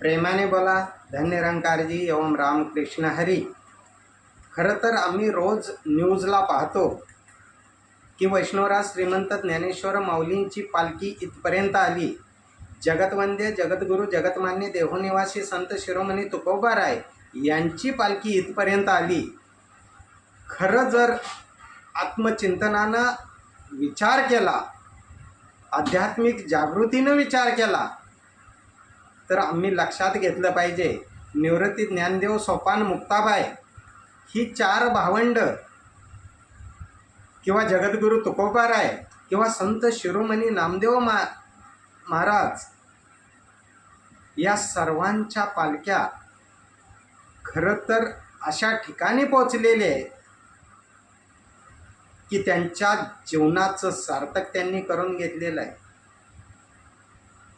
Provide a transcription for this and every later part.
प्रेमाने बोला धन्य रंकारजी एवं रामकृष्ण हरी. खरं तर आम्ही रोज न्यूजला पाहतो की वैष्णवराज श्रीमंत ज्ञानेश्वर माऊलींची पालखी इथपर्यंत आली. जगतवंद्य जगद्गुरू जगतमान्य देहोनिवासी संत शिरोमणी तुकोबाराय यांची पालखी इथपर्यंत आली. खरं जर आत्मचिंतनानं विचार केला आध्यात्मिक जागृतीनं विचार केला तर आम्ही लक्षात घेतलं पाहिजे. निवृत्ती ज्ञानदेव सोपान मुक्ताबाय ही चार भावंड किंवा जगद्गुरू तुकोबाराय किंवा संत शिरोमणी नामदेव मा महाराज या सर्वांच्या पालख्या खरं तर अशा ठिकाणी पोचलेले की त्यांच्या जीवनाचं सार्थक त्यांनी करून घेतलेलं आहे.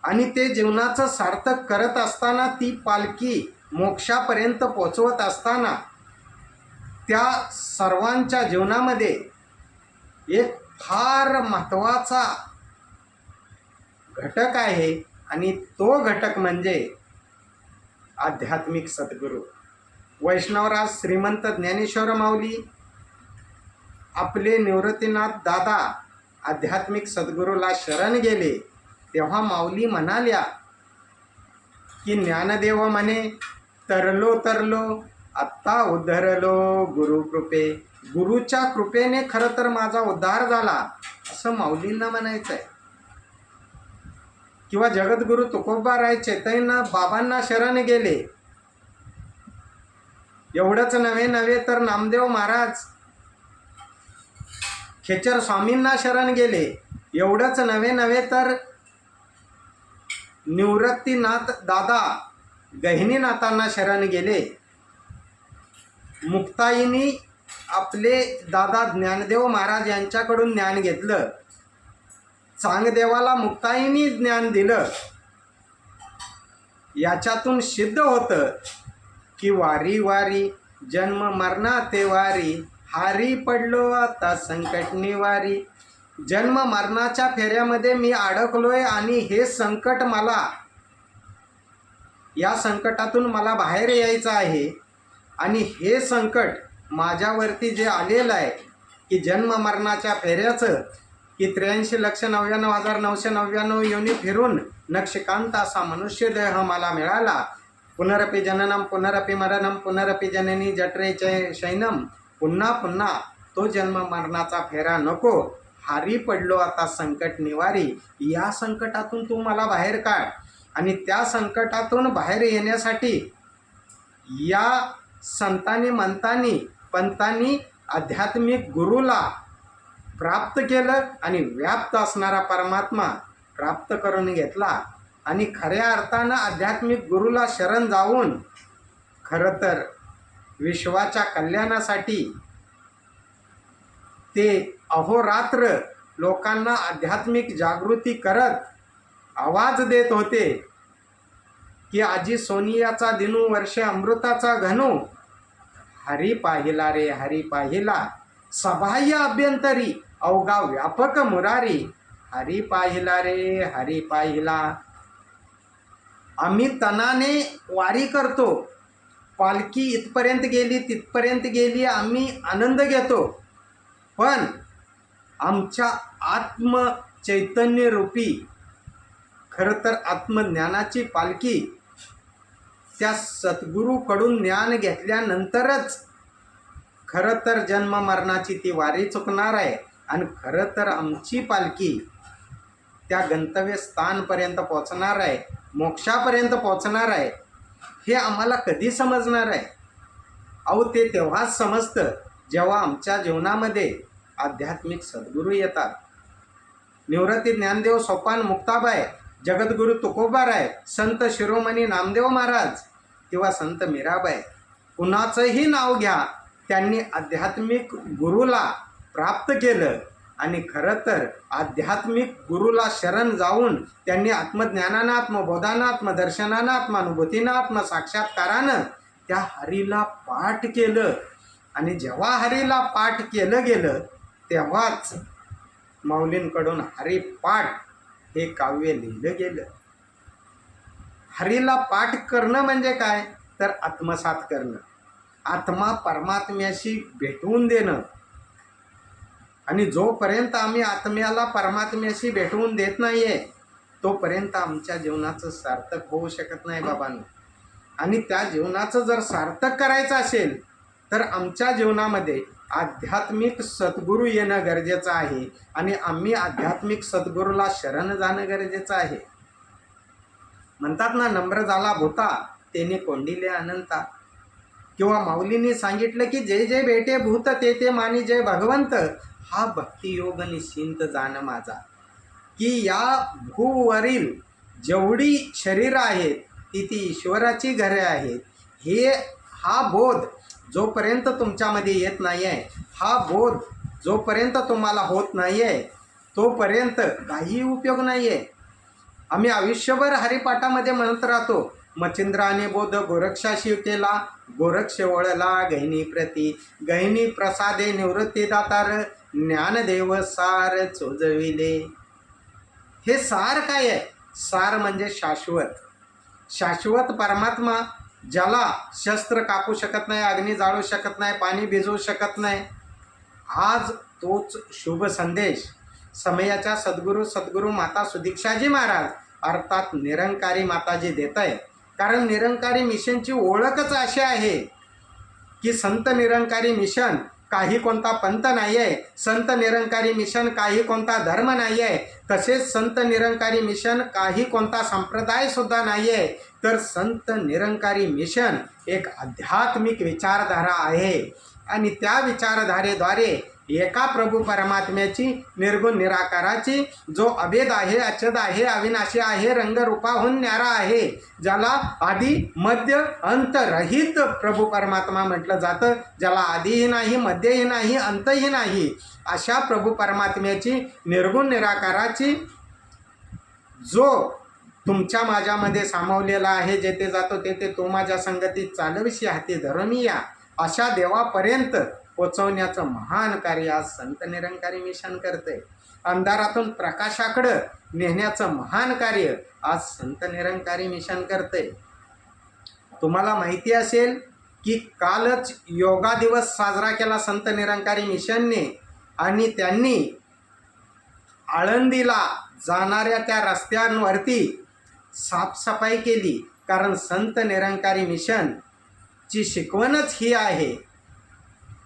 आणि ते जीवनाचं सार्थक करत असताना ती पालखी मोक्षापर्यंत पोचवत असताना त्या सर्वांच्या जीवनामध्ये एक फार महत्त्वाचा घटक आहे आणि तो घटक म्हणजे आध्यात्मिक सद्गुरू. वैष्णवराज श्रीमंत ज्ञानेश्वर माऊली आपले निवृत्तीनाथ दादा आध्यात्मिक सद्गुरूला शरण गेले. तेव्हा माऊली म्हणाल्या की ज्ञानदेव म्हणे तरलो तरलो आत्ता उद्धरलो गुरुकृपे. गुरुच्या कृपेने खरं तर माझा उद्धार झाला असं माऊलींना म्हणायचं आहे किंवा जगद्गुरु तुकोबा राय चैतन्य बाबांना शरण गेले. एवढंच नव्हे नव्हे तर नामदेव महाराज खेचर स्वामींना शरण गेले. एवढंच नव्हे नव्हे तर निवृत्तीनाथ दादा गहिनीनाथांना शरण गेले. मुक्ताईनी आपले दादा ज्ञानदेव महाराज यांच्याकडून ज्ञान घेतलं. चांगदेवाला मुक्ताईनी ज्ञान दिलं. याच्यातून सिद्ध होतं की वारी वारी जन्म मरणा ते वारी हारी पडलो आता संकट निवारी जन्म मरणाच्या फेऱ्यामध्ये मी अडकलोय आणि हे संकट मला या संकटातून मला बाहेर यायचं आहे. आणि हे संकट माझ्यावरती जे आलेलं आहे की जन्म मरणाच्या फेऱ्याचं की त्र्याऐंशी लक्ष नव्याण्णव हजार नऊशे नव्याण्णव योनी फिरून नक्षकांत असा मनुष्य देह मला मिळाला. पुनरपि जननम पुनरपि मरणम पुनरपि जननी जठरे चय शैनम पुन्हा पुन्हा तो जन्म मरणाचा फेरा नको. हारी पडलो आता संकट निवारी. या संकटातून तू मला बाहेर काढ. आणि त्या संकटातून बाहेर येण्यासाठी या संतांनी मंतांनी पंतांनी आध्यात्मिक गुरुला प्राप्त केलं आणि व्याप्त असणारा परमात्मा प्राप्त करून घेतला. आणि खऱ्या अर्थानं आध्यात्मिक गुरुला शरण जाऊन खरं तर विश्वाच्या कल्याणासाठी ते अहोरात्र लोकांना आध्यात्मिक जागृती करत आवाज देत होते की आजी सोनियाचा दिनू वर्षे अमृताचा घनू. हरी पाहिला रे हरी पाहिला. सबाह्य अभ्यंतरी अवगा व्यापक मुरारी. हरी पाहिला रे हरी पाहिला. आम्ही तनाने वारी करतो. पालखी इथपर्यंत गेली तिथपर्यंत गेली आम्ही आनंद घेतो. पण आमच्या आत्मचैतन्यरूपी खरं तर आत्मज्ञानाची पालखी त्या सद्गुरूकडून ज्ञान घेतल्यानंतरच खरं तर जन्म मरणाची ती वारी चुकणार आहे. आणि खरं तर आमची पालखी त्या गंतव्यस्थानपर्यंत पोचणार आहे मोक्षापर्यंत पोचणार आहे हे आम्हाला कधी समजणार आहे? अहो ते तेव्हाच समजतं जेव्हा आमच्या जीवनामध्ये आध्यात्मिक सद्गुरू येतात. निवृत्ती ज्ञानदेव सोपान मुक्ताबाई जगद्गुरू तुकोबाराय संत शिरोमणी नामदेव महाराज किंवा संत मीराबाई. कुणाचंही नाव घ्या त्यांनी आध्यात्मिक गुरुला प्राप्त केलं. आणि खरं तर आध्यात्मिक गुरुला शरण जाऊन त्यांनी आत्मज्ञानानं आत्मबोधानं आत्मदर्शनानं आत्मानुभूतीनं आत्मसाक्षात्कारानं त्या हरीला पाठ केलं. आणि जेव्हा हरीला पाठ केलं गेलं तेव्हाच माऊलींकडून हरिपाठ हे काव्य लिहिलं गेलं. हरीला पाठ करणं म्हणजे काय? तर आत्मसात करणं. आत्मा परमात्म्याशी भेटवून देणं. आणि जोपर्यंत आम्ही आत्म्याला परमात्म्याशी भेटवून देत नाही आहे तोपर्यंत आमच्या जीवनाचं सार्थक होऊ शकत नाही बाबांनो. आणि त्या जीवनाचं जर सार्थक करायचं असेल तर आमच्या जीवनामध्ये आध्यात्मिक सद्गुरू येणं गरजेचं आहे आणि आम्ही आध्यात्मिक सद्गुरूला शरण जाणं गरजेचं आहे. म्हणतात ना नम्र झाला भूता तेने कोंडिले अनंता. किंवा माऊलींनी सांगितलं की जे जे भेटे भूत ते ते मानी जय भगवंत. हा भक्तियोग निश्चिंत जाण माझा. की या भूवरील जेवढी शरीर आहेत ती ती ईश्वराची घरे आहेत. हे हा बोध जोपर्यंत तुमच्यामध्ये येत नाही आहे हा बोध जोपर्यंत तुम्हाला होत नाही आहे तोपर्यंत काही उपयोग नाही आहे आम्ही आयुष्यभर हरिपाठामध्ये म्हणत राहतो मच्छिंद्राने बोध गोरक्षा शिव केला गोरक्ष वळला गहिनी प्रती गहिनी प्रसादे निवृत्ती दातार ज्ञानदेव सार चोजविले. हे सार काय आहे? सार म्हणजे शाश्वत. शाश्वत परमात्मा ज्याला शस्त्र कापू शकत नाही अग्नी जाळू शकत नाही पाणी भिजवू शकत नाही आज तोच शुभ संदेश. समयाच्या सद्गुरू सद्गुरू माता सुदीक्षाजी महाराज अर्थात निरंकारी माताजी देत आहे कारण निरंकारी मिशनची ओळखच अशी आहे की संत निरंकारी मिशन काही कोणता पंथ नाही आहे संत निरंकारी मिशन काही कोणता धर्म नाही आहे तसेच संत निरंकारी मिशन काही कोणता संप्रदायसुद्धा नाही आहे तर संत निरंकारी मिशन एक आध्यात्मिक विचारधारा आहे. आणि त्या विचारधारेद्वारे एका प्रभू परमात्म्याची निर्गुण निराकाराची जो अभेद आहे अचद आहे अविनाशी आहे रंगरूपाहून न्यारा आहे ज्याला आधी मध्य अंतरहित प्रभू परमात्मा म्हटलं जातं. ज्याला आधीही नाही मध्यही नाही अंतही नाही अशा प्रभू परमात्म्याची निर्गुण निराकाराची जो तुमच्या माझ्यामध्ये सामावलेला आहे जेथे जातो तेथे तो माझ्या संगतीत चालविशी हाती धरून या. अशा देवापर्यंत पोचवण्याचं महान कार्य आज संत निरंकारी मिशन करते अंधारातून प्रकाशाकडं नेण्याचं महान कार्य आज संत निरंकारी मिशन करते तुम्हाला माहिती असेल की कालच योगा दिवस साजरा केला संत निरंकारी मिशनने आणि त्यांनी आळंदीला जाणाऱ्या त्या रस्त्यांवरती साफसफाई केली. कारण संत निरंकारी मिशनची शिकवणच ही आहे.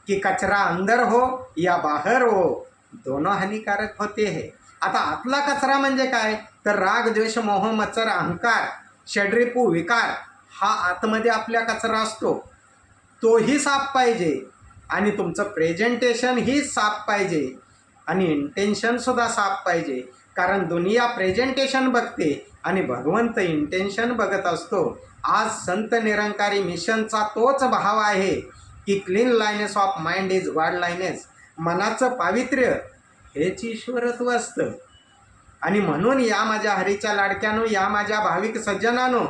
कि कचरा अंदर हो या बाहेर हो दोनों हानिकारक होते है. आता आतला कचरा म्हणजे काय? तर राग द्वेष मोह मत्सर अहंकार षड्रिपू विकार हा आतमध्ये आपल्या कचरा असतो. तोही साफ पाहिजे आणि तुमचं प्रेझेंटेशन ही साफ पाहिजे आणि इंटेन्शनसुद्धा साफ पाहिजे. कारण दुनिया प्रेझेंटेशन बघते आणि भगवंत इंटेन्शन बघत असतो. आज संत निरंकारी मिशनचा तोच भाव आहे. की cleanliness of mind is godliness मनाचं पावित्र्य हेच ईश्वरत्व असतं. आणि म्हणून या माझ्या हरीच्या लाडक्यानो या माझ्या भाविक सज्जनानो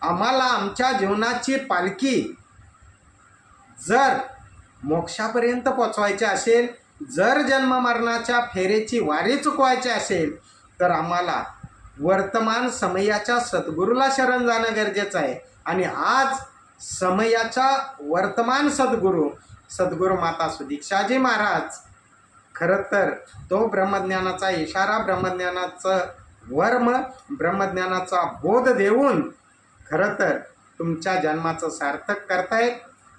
आम्हाला आमच्या जीवनाची पालखी जर मोक्षापर्यंत पोचवायची असेल जर जन्म मरणाच्या फेरेची वारी चुकवायची असेल तर आम्हाला वर्तमान समयाच्या सद्गुरूला शरण जाणं गरजेचं आहे. आणि आज समयाचा वर्तमान सद्गुरू सद्गुरू माता सुदीक्षाजी महाराज. खरं तर तो ब्रह्मज्ञानाचा इशारा ब्रह्मज्ञानाचं वर्म ब्रह्मज्ञानाचा बोध देऊन खरं तर तुमच्या जन्माचं सार्थक करतायत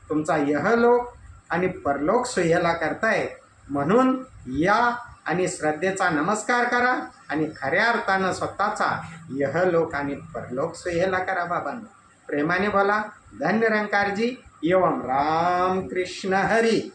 तुमचा यहलोक आणि परलोक सुहेला करतायत म्हणून या आणि श्रद्धेचा नमस्कार करा आणि खऱ्या अर्थानं स्वतःचा यहलोक आणि परलोक सुहेला करा बाबांना. प्रेमाने बोला. धन्य रंकारजी एवं राम कृष्ण हरी।